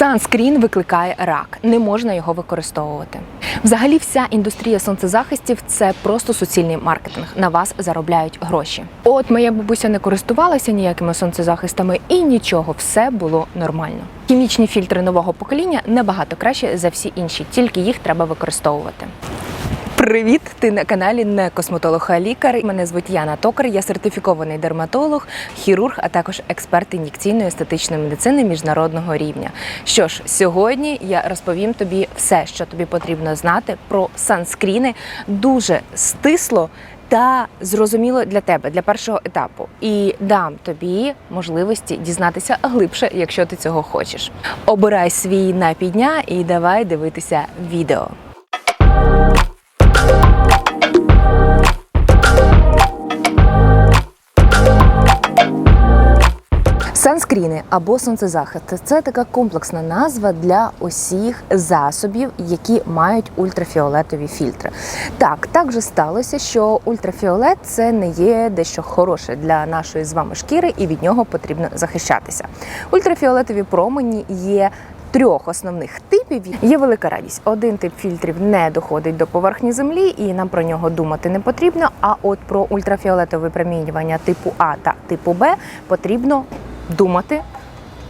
Санскрін викликає рак, не можна його використовувати. Взагалі, вся індустрія сонцезахистів це просто суцільний маркетинг. На вас заробляють гроші. От моя бабуся не користувалася ніякими сонцезахистами і нічого, все було нормально. Хімічні фільтри нового покоління набагато краще за всі інші, тільки їх треба використовувати. Привіт! Ти на каналі не косметолог, а лікар. Мене звуть Яна Токар. Я сертифікований дерматолог, хірург, а також експерт ін'єкційної естетичної медицини міжнародного рівня. Що ж, сьогодні я розповім тобі все, що тобі потрібно знати про санскріни дуже стисло. Та зрозуміло для тебе для першого етапу, і дам тобі можливості дізнатися глибше, якщо ти цього хочеш. Обирай свій напій дня і давай дивитися відео. Санскріни або сонцезахист це така комплексна назва для усіх засобів, які мають ультрафіолетові фільтри. Так, так же сталося, що ультрафіолет це не є дещо хороше для нашої з вами шкіри, і від нього потрібно захищатися. Ультрафіолетові промені є. Трьох основних типів є велика радість. Один тип фільтрів не доходить до поверхні землі, і нам про нього думати не потрібно. А от про ультрафіолетове випромінювання типу А та типу Б потрібно думати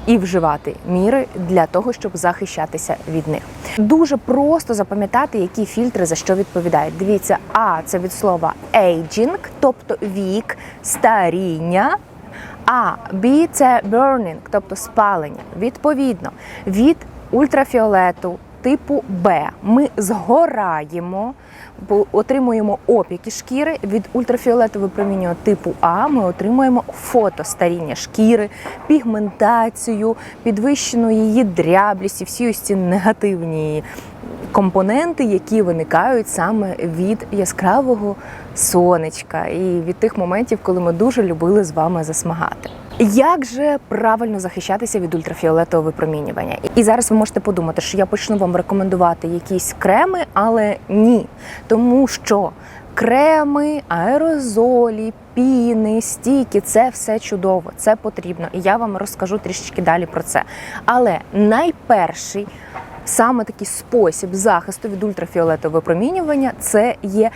і вживати міри для того, щоб захищатися від них. Дуже просто запам'ятати, які фільтри за що відповідають. Дивіться, А це від слова aging, тобто вік, старіння. А Б це burning, тобто спалення. Відповідно, від ультрафіолету типу Б ми згораємо, отримуємо опіки шкіри. Від ультрафіолету випромінювання типу А ми отримуємо фотостаріння шкіри, пігментацію, підвищену її дряблість і всі ось ці негативні компоненти, які виникають саме від яскравого сонечка і від тих моментів, коли ми дуже любили з вами засмагати. Як же правильно захищатися від ультрафіолетового випромінювання? І зараз ви можете подумати, що я почну вам рекомендувати якісь креми, але ні, тому що креми, аерозолі, піни, стійки це все чудово, це потрібно. І я вам розкажу трішечки далі про це. Але найперший саме такий спосіб захисту від ультрафіолетового випромінювання це є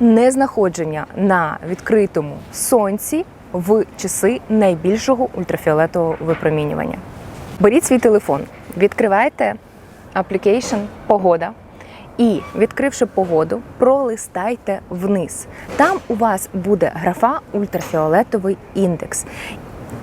незнаходження на відкритому сонці в часи найбільшого ультрафіолетового випромінювання. Беріть свій телефон, відкривайте application Погода. І відкривши погоду, пролистайте вниз. Там у вас буде графа ультрафіолетовий індекс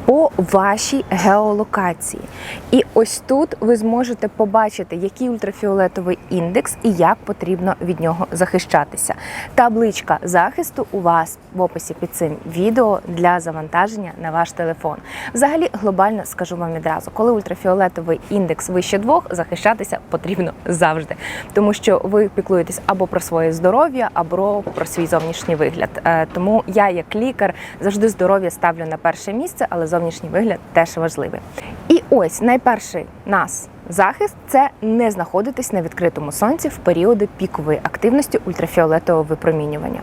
по вашій геолокації. І ось тут ви зможете побачити, який ультрафіолетовий індекс і як потрібно від нього захищатися. Табличка захисту у вас в описі під цим відео для завантаження на ваш телефон. Взагалі, глобально скажу вам відразу, коли ультрафіолетовий індекс вище двох, захищатися потрібно завжди, тому що ви піклуєтесь або про своє здоров'я, або про свій зовнішній вигляд. Е, Тому я, як лікар, завжди здоров'я ставлю на перше місце, але зовнішній вигляд теж важливий. І ось найперший нас захист це не знаходитись на відкритому сонці в періоди пікової активності ультрафіолетового випромінювання.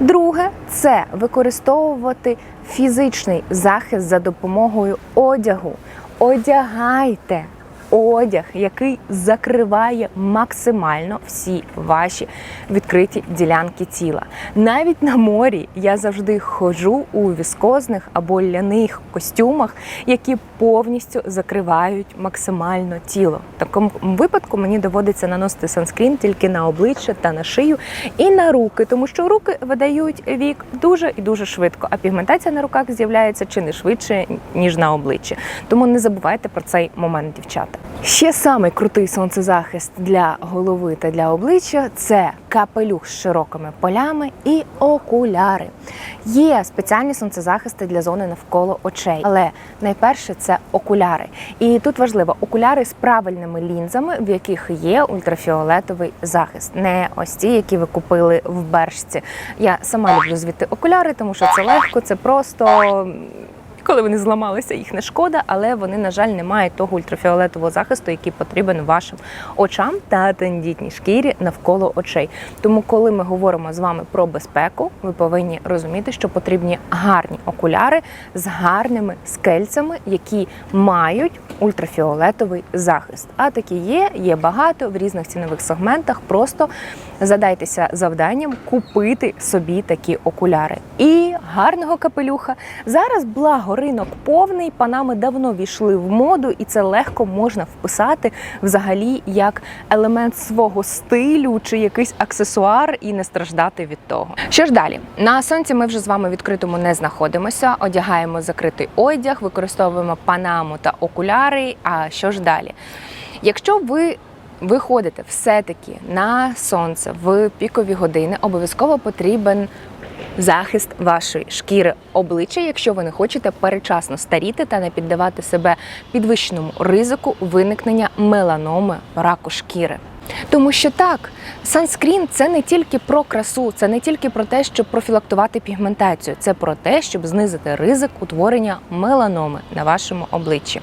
Друге це використовувати фізичний захист за допомогою одягу. Одягайте одяг, який закриває максимально всі ваші відкриті ділянки тіла. Навіть на морі я завжди ходжу у віскозних або ляних костюмах, які повністю закривають максимально тіло. В такому випадку мені доводиться наносити санскрін тільки на обличчя та на шию і на руки, тому що руки видають вік дуже і дуже швидко, а пігментація на руках з'являється чи не швидше ніж на обличчі. Тому не забувайте про цей момент, дівчата. Ще самий крутий сонцезахист для голови та для обличчя це капелюх з широкими полями і окуляри. Є спеціальні сонцезахисти для зони навколо очей, але найперше це окуляри. І тут важливо окуляри з правильними лінзами, в яких є ультрафіолетовий захист, не ось ті, які ви купили в бершці. Я сама люблю звідти окуляри, тому що це легко, це просто коли вони зламалися, їх не шкода, але вони, на жаль, не мають того ультрафіолетового захисту, який потрібен вашим очам та тендітній шкірі навколо очей. Тому, коли ми говоримо з вами про безпеку, ви повинні розуміти, що потрібні гарні окуляри з гарними скельцями, які мають ультрафіолетовий захист. А такі є, є багато в різних цінових сегментах. Просто задайтеся завданням купити собі такі окуляри. І гарного капелюха. Зараз благо ринок повний, панами давно війшли в моду, і це легко можна вписати взагалі як елемент свого стилю чи якийсь аксесуар і не страждати від того. Що ж далі? На сонці ми вже з вами відкритому не знаходимося, одягаємо закритий одяг, використовуємо панаму та окуляри. А що ж далі? Якщо ви виходите все-таки на сонце в пікові години, обов'язково потрібен захист вашої шкіри обличчя, якщо ви не хочете перечасно старіти та не піддавати себе підвищеному ризику виникнення меланоми раку шкіри. Тому що так, санскрін це не тільки про красу, це не тільки про те, щоб профілактувати пігментацію, це про те, щоб знизити ризик утворення меланоми на вашому обличчі.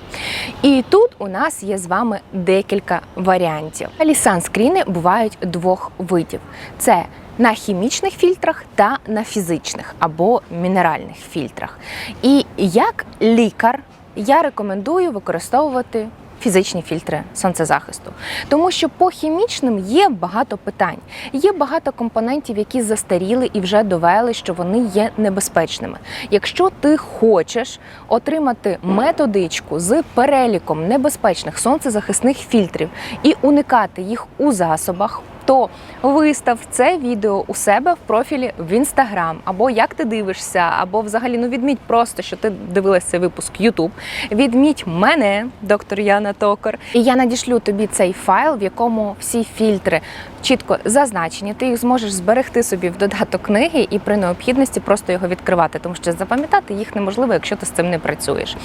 І тут у нас є з вами декілька варіантів. Але санскріни бувають двох видів: це на хімічних фільтрах та на фізичних або мінеральних фільтрах. І як лікар я рекомендую використовувати фізичні фільтри сонцезахисту, тому що по хімічним є багато питань, є багато компонентів, які застаріли і вже довели, що вони є небезпечними. Якщо ти хочеш отримати методичку з переліком небезпечних сонцезахисних фільтрів і уникати їх у засобах. То вистав це відео у себе в профілі в інстаграм, або як ти дивишся, або взагалі ну відміть просто, що ти дивилась цей випуск Ютуб. Відміть мене, доктор Яна Токар, і я надішлю тобі цей файл, в якому всі фільтри чітко зазначені. Ти їх зможеш зберегти собі в додаток книги і при необхідності просто його відкривати, тому що запам'ятати їх неможливо, якщо ти з цим не працюєш.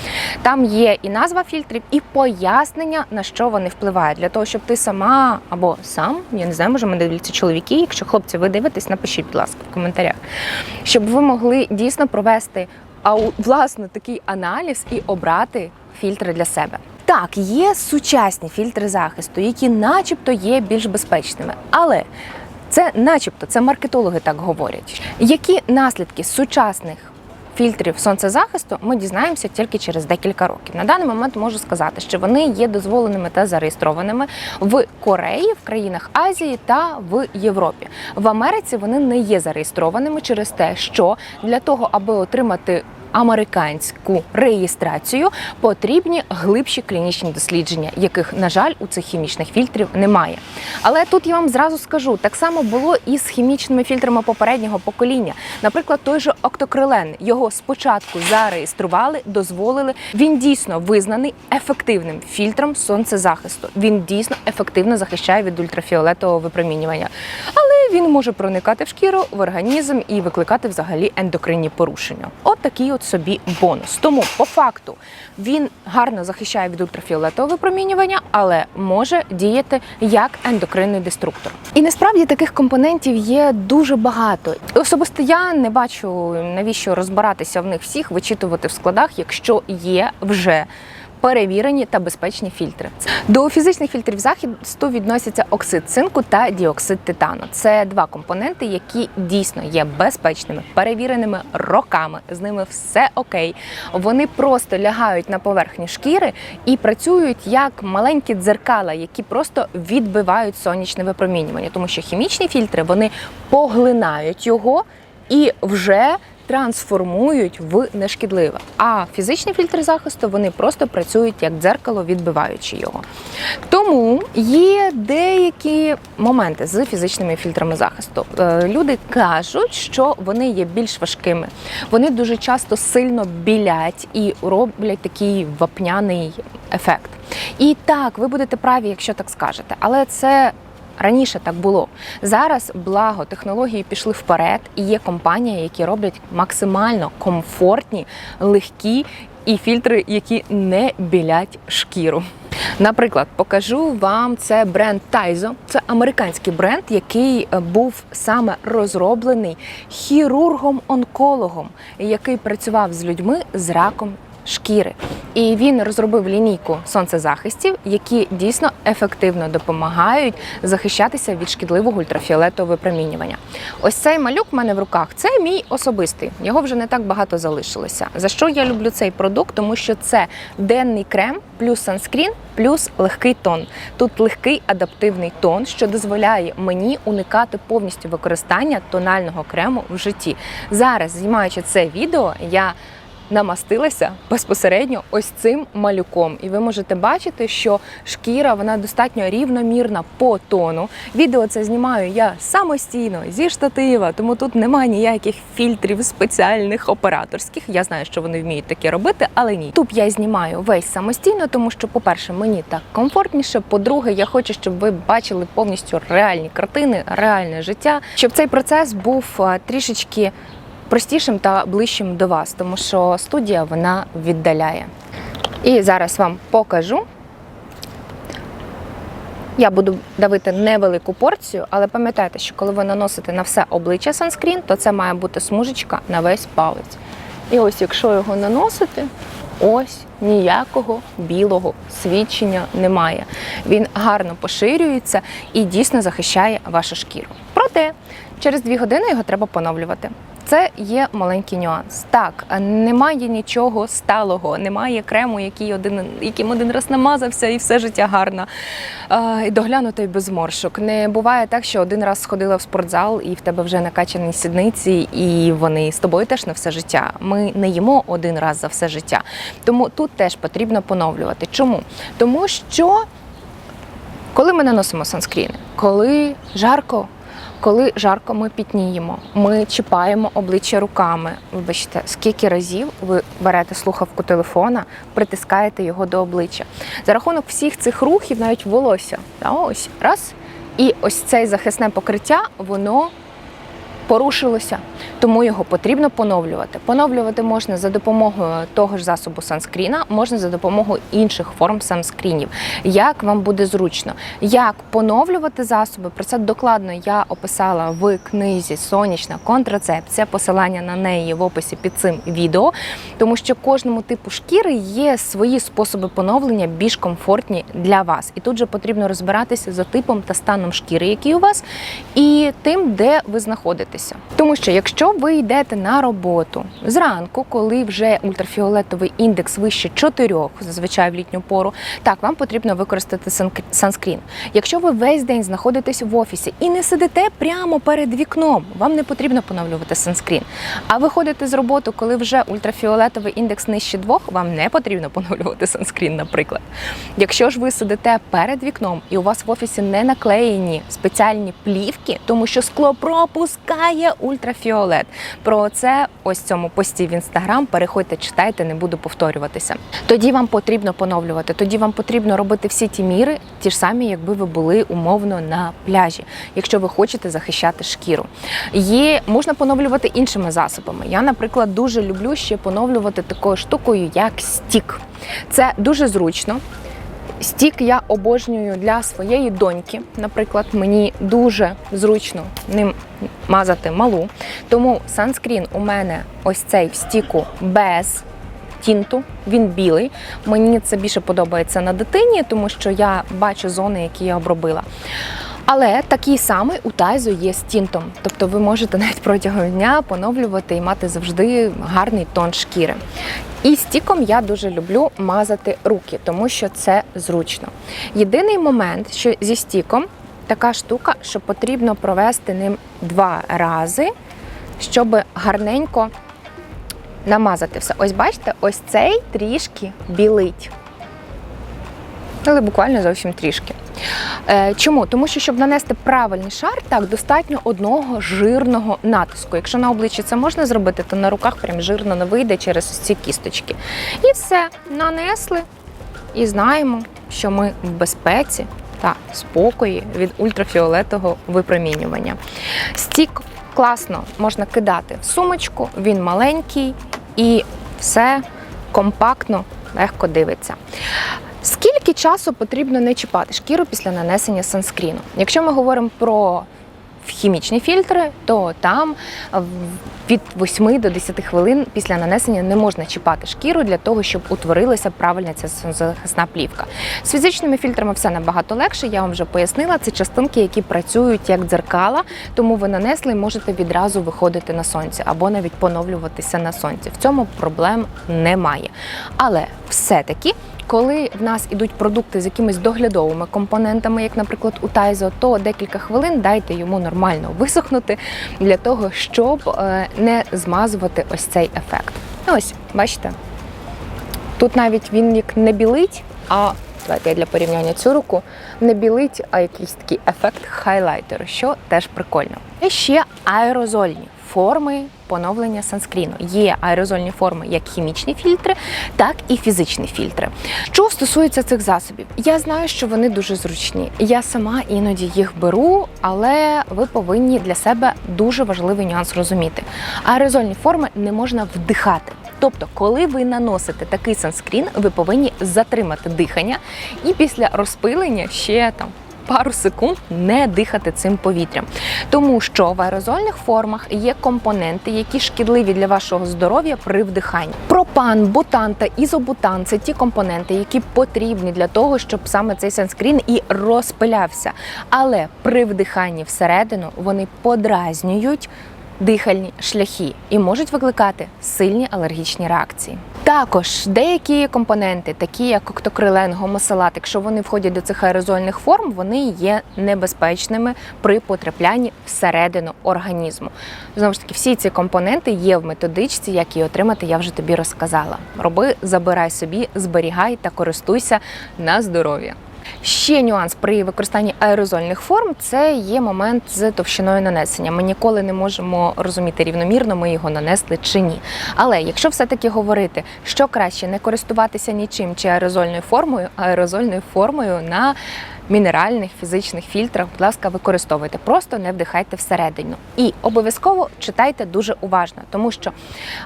Там є і назва фільтрів, і пояснення на що вони впливають, для того, щоб ти сама або сам, я не знаю, може мене дивляться чоловіки. Якщо хлопці, ви дивитесь, напишіть, будь ласка, в коментарях, щоб ви могли дійсно провести власне такий аналіз і обрати фільтри для себе. Так, є сучасні фільтри захисту, які, начебто, є більш безпечними, але це, начебто, це маркетологи так говорять. Які наслідки сучасних фільтрів сонцезахисту ми дізнаємося тільки через декілька років. На даний момент можу сказати, що вони є дозволеними та зареєстрованими в Кореї, в країнах Азії та в Європі. В Америці вони не є зареєстрованими через те, що для того, аби отримати Американську реєстрацію потрібні глибші клінічні дослідження, яких, на жаль, у цих хімічних фільтрів немає. Але тут я вам зразу скажу: так само було і з хімічними фільтрами попереднього покоління. Наприклад, той же октокрилен його спочатку зареєстрували, дозволили. Він дійсно визнаний ефективним фільтром сонцезахисту. Він дійсно ефективно захищає від ультрафіолетового випромінювання. Але він може проникати в шкіру, в організм і викликати взагалі ендокринні порушення. От такий от собі бонус. Тому по факту він гарно захищає від ультрафіолетового випромінювання, але може діяти як ендокринний деструктор. І насправді таких компонентів є дуже багато. Особисто я не бачу навіщо розбиратися в них всіх, вичитувати в складах, якщо є вже. Перевірені та безпечні фільтри. До фізичних фільтрів захисту відносяться оксид цинку та діоксид титану. Це два компоненти, які дійсно є безпечними, перевіреними роками. З ними все окей. Вони просто лягають на поверхню шкіри і працюють як маленькі дзеркала, які просто відбивають сонячне випромінювання, тому що хімічні фільтри вони поглинають його і вже трансформують в нешкідливе. А фізичні фільтри захисту вони просто працюють як дзеркало, відбиваючи його. Тому є деякі моменти з фізичними фільтрами захисту. Е, Люди кажуть, що вони є більш важкими. Вони дуже часто сильно білять і роблять такий вапняний ефект. І так, ви будете праві, якщо так скажете, але це. Раніше так було. Зараз благо технології пішли вперед, і є компанії, які роблять максимально комфортні, легкі і фільтри, які не білять шкіру. Наприклад, покажу вам це бренд Taizo. Це американський бренд, який е, був саме розроблений хірургом-онкологом, який працював з людьми з раком шкіри. І він розробив лінійку сонцезахистів, які дійсно ефективно допомагають захищатися від шкідливого ультрафіолетового випромінювання. Ось цей малюк в мене в руках це мій особистий. Його вже не так багато залишилося. За що я люблю цей продукт? Тому що це денний крем, плюс санскрін, плюс легкий тон. Тут легкий адаптивний тон, що дозволяє мені уникати повністю використання тонального крему в житті. Зараз, знімаючи це відео, я намастилася безпосередньо ось цим малюком. І ви можете бачити, що шкіра вона достатньо рівномірна по тону. Відео це знімаю я самостійно зі штатива, тому тут немає ніяких фільтрів спеціальних операторських. Я знаю, що вони вміють таке робити, але ні. Тут я знімаю весь самостійно, тому що, по-перше, мені так комфортніше. По-друге, я хочу, щоб ви бачили повністю реальні картини, реальне життя, щоб цей процес був трішечки простішим та ближчим до вас, тому що студія вона віддаляє. І зараз вам покажу. Я буду давити невелику порцію, але пам'ятайте, що коли ви наносите на все обличчя санскрін, то це має бути смужечка на весь палець. І ось якщо його наносити, ось ніякого білого свідчення немає. Він гарно поширюється і дійсно захищає вашу шкіру. Проте через дві години його треба поновлювати. Це є маленький нюанс. Так, немає нічого сталого, немає крему, який один, яким один раз намазався і все життя гарно. Е, І доглянуто без зморшок. Не буває так, що один раз сходила в спортзал і в тебе вже накачані сідниці, і вони з тобою теж на все життя. Ми не їмо один раз за все життя. Тому тут теж потрібно поновлювати. Чому? Тому що коли ми наносимо санскріни, коли жарко. Коли жарко, ми пітніємо, ми чіпаємо обличчя руками. Вибачте, скільки разів ви берете слухавку телефона, притискаєте його до обличчя. За рахунок всіх цих рухів, навіть волосся, та ось раз, і ось це захисне покриття, воно порушилося, тому його потрібно поновлювати. Поновлювати можна за допомогою того ж засобу санскріна, можна за допомогою інших форм санскрінів. Як вам буде зручно? Як поновлювати засоби? Про це докладно я описала в книзі Сонячна контрацепція. Посилання на неї в описі під цим відео, тому що кожному типу шкіри є свої способи поновлення більш комфортні для вас. І тут же потрібно розбиратися за типом та станом шкіри, який у вас, і тим, де ви знаходитеся. Тому що якщо ви йдете на роботу зранку, коли вже ультрафіолетовий індекс вище 4, зазвичай в літню пору, так вам потрібно використати санскрін. Якщо ви весь день знаходитесь в офісі і не сидите прямо перед вікном, вам не потрібно поновлювати санскрін. А ви ходите з роботи, коли вже ультрафіолетовий індекс нижче 2, вам не потрібно поновлювати санскрін, наприклад. Якщо ж ви сидите перед вікном і у вас в офісі не наклеєні спеціальні плівки, тому що скло пропускає ультрафіолет. Про це ось цьому пості в інстаграм. Переходьте, читайте, не буду повторюватися. Тоді вам потрібно поновлювати. Тоді вам потрібно робити всі ті міри, ті ж самі, якби ви були умовно на пляжі, якщо ви хочете захищати шкіру. Є можна поновлювати іншими засобами. Я, наприклад, дуже люблю ще поновлювати такою штукою, як стік. Це дуже зручно. Стік я обожнюю для своєї доньки. Наприклад, мені дуже зручно ним мазати малу. Тому санскрін у мене ось цей в стіку без тінту, він білий. Мені це більше подобається на дитині, тому що я бачу зони, які я обробила. Але такий самий у тайзу є з тінтом. Тобто ви можете навіть протягом дня поновлювати і мати завжди гарний тон шкіри. І стіком я дуже люблю мазати руки, тому що це зручно. Єдиний момент, що зі стіком така штука, що потрібно провести ним два рази, щоб гарненько намазати все. Ось бачите, ось цей трішки білить. Але буквально зовсім трішки. Е, Чому? Тому що, щоб нанести правильний шар, так достатньо одного жирного натиску. Якщо на обличчі це можна зробити, то на руках прям жирно не вийде через ось ці кісточки. І все, нанесли і знаємо, що ми в безпеці та спокої від ультрафіолетового випромінювання. Стік класно можна кидати в сумочку, він маленький і все компактно, легко дивиться. Скільки часу потрібно не чіпати шкіру після нанесення санскріну? Якщо ми говоримо про хімічні фільтри, то там від 8 до 10 хвилин після нанесення не можна чіпати шкіру для того, щоб утворилася правильна ця сонцезахисна плівка. З фізичними фільтрами все набагато легше. Я вам вже пояснила. Це частинки, які працюють як дзеркала, тому ви нанесли і можете відразу виходити на сонце або навіть поновлюватися на сонці. В цьому проблем немає. Але все-таки. Коли в нас ідуть продукти з якимись доглядовими компонентами, як, наприклад, у Тайзо, то декілька хвилин дайте йому нормально висохнути для того, щоб е, не змазувати ось цей ефект. Ну, Ось, бачите, тут навіть він як не білить, а давайте я для порівняння цю руку не білить, а якийсь такий ефект хайлайтеру, що теж прикольно. І ще аерозольні форми поновлення санскріну. Є аерозольні форми як хімічні фільтри, так і фізичні фільтри. Що стосується цих засобів, я знаю, що вони дуже зручні. Я сама іноді їх беру, але ви повинні для себе дуже важливий нюанс розуміти. Аерозольні форми не можна вдихати. Тобто, коли ви наносите такий санскрін, ви повинні затримати дихання і після розпилення ще там. Пару секунд не дихати цим повітрям, тому що в аерозольних формах є компоненти, які шкідливі для вашого здоров'я при вдиханні. Пропан, бутан та ізобутан це ті компоненти, які потрібні для того, щоб саме цей санскрін і розпилявся. Але при вдиханні всередину вони подразнюють дихальні шляхи і можуть викликати сильні алергічні реакції. Також деякі компоненти, такі як коктокрилен, гомосалат, якщо вони входять до цих аерозольних форм, вони є небезпечними при потраплянні всередину організму. Знову ж таки, всі ці компоненти є в методичці, як її отримати, я вже тобі розказала. Роби, забирай собі, зберігай та користуйся на здоров'я. Ще нюанс при використанні аерозольних форм це є момент з товщиною нанесення. Ми ніколи не можемо розуміти рівномірно, ми його нанесли чи ні. Але якщо все-таки говорити, що краще не користуватися нічим чи аерозольною формою, аерозольною формою на мінеральних фізичних фільтрах, будь ласка, використовуйте, просто не вдихайте всередину. І обов'язково читайте дуже уважно, тому що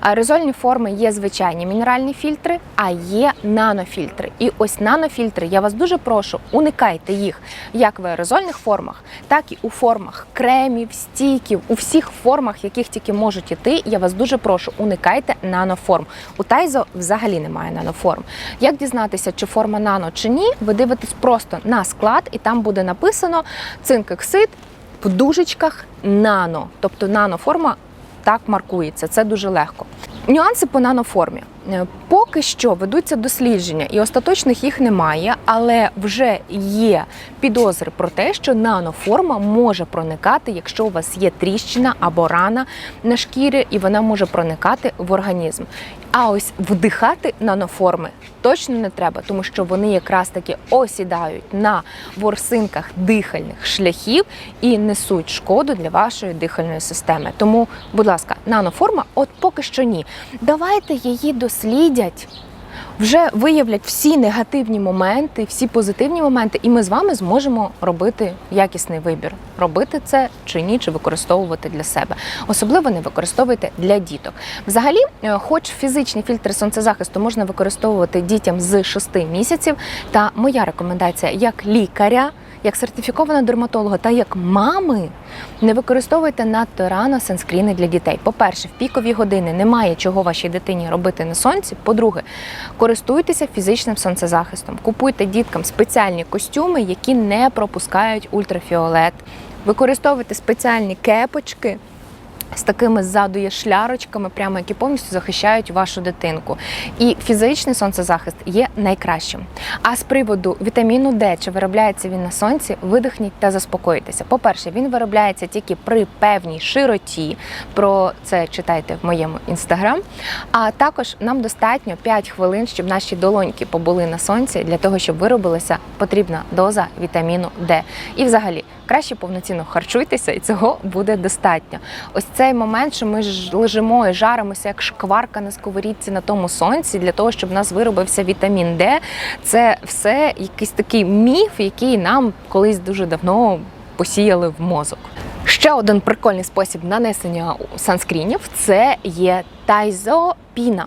аерозольні форми є звичайні мінеральні фільтри, а є нанофільтри. І ось нанофільтри, я вас дуже прошу, уникайте їх як в аерозольних формах, так і у формах кремів, стійків, у всіх формах, яких тільки можуть іти. Я вас дуже прошу, уникайте наноформ. У Тайзо взагалі немає наноформ. Як дізнатися, чи форма нано чи ні, ви дивитесь просто на склад, і там буде написано цинкоксид в дужечках нано, тобто наноформа так маркується. Це дуже легко. Нюанси по наноформі. Е, Поки що ведуться дослідження, і остаточних їх немає, але вже є підозри про те, що наноформа може проникати, якщо у вас є тріщина або рана на шкірі, і вона може проникати в організм. А ось вдихати наноформи точно не треба, тому що вони якраз таки осідають на ворсинках дихальних шляхів і несуть шкоду для вашої дихальної системи. Тому, будь ласка, наноформа, от поки що ні. Давайте її дослідять. Вже виявлять всі негативні моменти, всі позитивні моменти, і ми з вами зможемо робити якісний вибір, робити це чи ні, чи використовувати для себе. Особливо не використовуйте для діток. Взагалі, е, хоч фізичні фільтри сонцезахисту можна використовувати дітям з 6 місяців, та моя рекомендація як лікаря. Як сертифікована дерматолога та як мами не використовуйте надто рано санскріни для дітей. По-перше, в пікові години немає чого вашій дитині робити на сонці. По-друге, користуйтеся фізичним сонцезахистом. Купуйте діткам спеціальні костюми, які не пропускають ультрафіолет. Використовуйте спеціальні кепочки. З такими ззаду є шлярочками, прямо які повністю захищають вашу дитинку. І фізичний сонцезахист є найкращим. А з приводу вітаміну Д, чи виробляється він на сонці, видихніть та заспокойтеся. По-перше, він виробляється тільки при певній широті. Про це читайте в моєму інстаграм. А також нам достатньо 5 хвилин, щоб наші долоньки побули на сонці для того, щоб виробилася потрібна доза вітаміну Д. І взагалі краще повноцінно харчуйтеся, і цього буде достатньо. Ось цей момент, що ми ж лежимо і жаримося як шкварка на сковорідці на тому сонці, для того, щоб в нас виробився вітамін Д, це все якийсь такий міф, який нам колись дуже давно посіяли в мозок. Ще один прикольний спосіб нанесення санскрінів це є тайзопіна.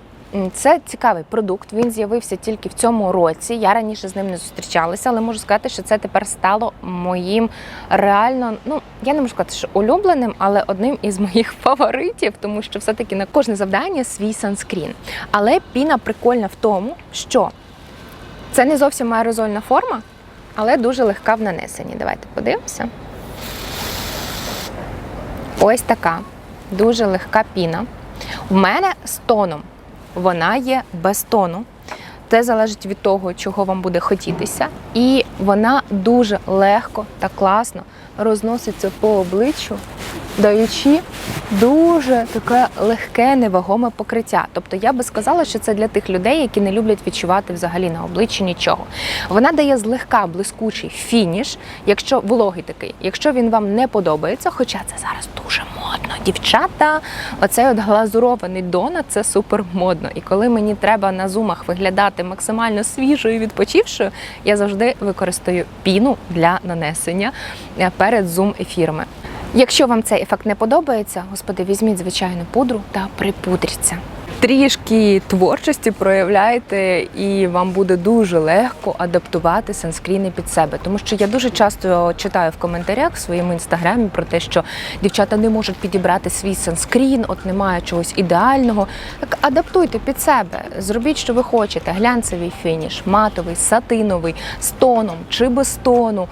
Це цікавий продукт. Він з'явився тільки в цьому році. Я раніше з ним не зустрічалася, але можу сказати, що це тепер стало моїм реально. Ну я не можу сказати, що улюбленим, але одним із моїх фаворитів, тому що все-таки на кожне завдання свій санскрін. Але піна прикольна в тому, що це не зовсім аерозольна форма, але дуже легка в нанесенні. Давайте подивимося. Ось така дуже легка піна. У мене з тоном. Вона є без тону. Це залежить від того, чого вам буде хотітися. І вона дуже легко та класно розноситься по обличчю, даючи дуже таке легке, невагоме покриття. Тобто я би сказала, що це для тих людей, які не люблять відчувати взагалі на обличчі нічого. Вона дає злегка блискучий фініш, якщо вологий такий. Якщо він вам не подобається, хоча це зараз дуже модно, дівчата, оцей от глазурований донат це супер модно. І коли мені треба на зумах виглядати максимально свіжою і відпочившою, я завжди використовую піну для нанесення е, перед зум ефірами. Якщо вам цей ефект не подобається, господи, візьміть звичайну пудру та припудріться. Трішки творчості проявляйте, і вам буде дуже легко адаптувати санскріни під себе. Тому що я дуже часто читаю в коментарях в своєму інстаграмі про те, що дівчата не можуть підібрати свій санскрін, от немає чогось ідеального. Так адаптуйте під себе, зробіть, що ви хочете: глянцевий фініш, матовий, сатиновий, з тоном чи без тону.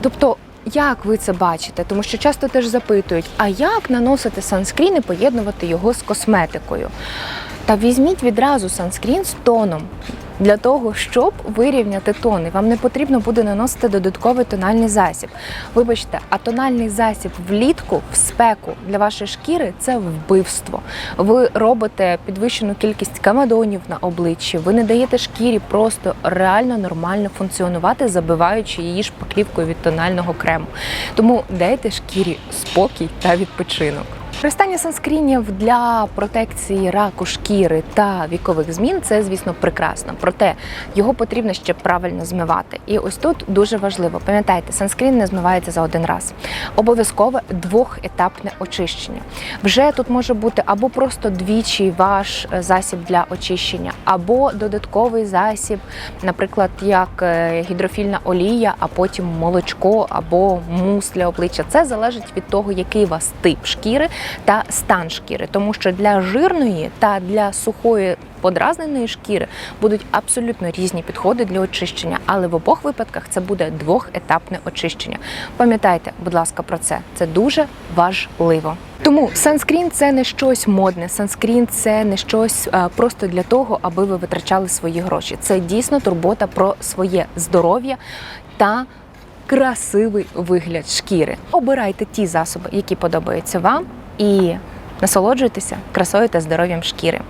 Тобто. Як ви це бачите? Тому що часто теж запитують, а як наносити санскрін і поєднувати його з косметикою? Та візьміть відразу санскрін з тоном для того, щоб вирівняти тон. І вам не потрібно буде наносити додатковий тональний засіб. Вибачте, а тональний засіб влітку в спеку для вашої шкіри це вбивство. Ви робите підвищену кількість камедонів на обличчі, ви не даєте шкірі просто реально нормально функціонувати, забиваючи її шпаклівкою від тонального крему. Тому дайте шкірі спокій та відпочинок. Використання санскрінів для протекції раку шкіри та вікових змін це, звісно, прекрасно. Проте його потрібно ще правильно змивати. І ось тут дуже важливо. Пам'ятайте, санскрін не змивається за один раз. Обов'язкове двохетапне очищення. Вже тут може бути або просто двічі ваш е, засіб для очищення, або додатковий засіб, наприклад, як е, гідрофільна олія, а потім молочко або мус для обличчя. Це залежить від того, який у вас тип шкіри та стан шкіри, тому що для жирної та для сухої подразненої шкіри будуть абсолютно різні підходи для очищення, але в обох випадках це буде двохетапне очищення. Пам'ятайте, будь ласка, про це. Це дуже важливо. Тому санскрін це не щось модне. Санскрін це не щось е, просто для того, аби ви витрачали свої гроші. Це дійсно турбота про своє здоров'я та красивий вигляд шкіри. Обирайте ті засоби, які подобаються вам, і насолоджуйтеся красою та здоров'ям шкіри.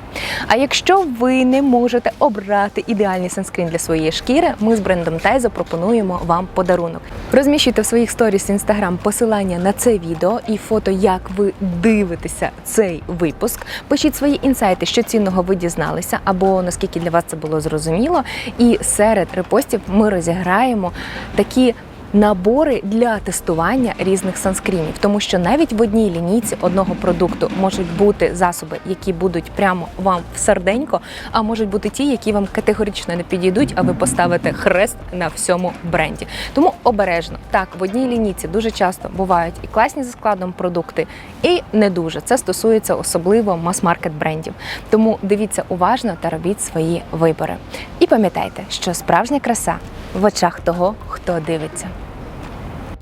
А якщо ви не можете обрати ідеальний санскрін для своєї шкіри, ми з брендом Тайзо пропонуємо вам подарунок. Розміщуйте в своїх сторіс інстаграм посилання на це відео і фото, як ви дивитеся цей випуск. Пишіть свої інсайти, що цінного ви дізналися, або наскільки для вас це було зрозуміло. І серед репостів ми розіграємо такі набори для тестування різних санскрінів, тому що навіть в одній лінійці одного продукту можуть бути засоби, які будуть прямо вам в серденько, а можуть бути ті, які вам категорично не підійдуть, а ви поставите хрест на всьому бренді. Тому обережно так в одній лінійці дуже часто бувають і класні за складом продукти, і не дуже. Це стосується особливо мас-маркет брендів. Тому дивіться уважно та робіть свої вибори. І пам'ятайте, що справжня краса в очах того, хто дивиться.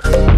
thank you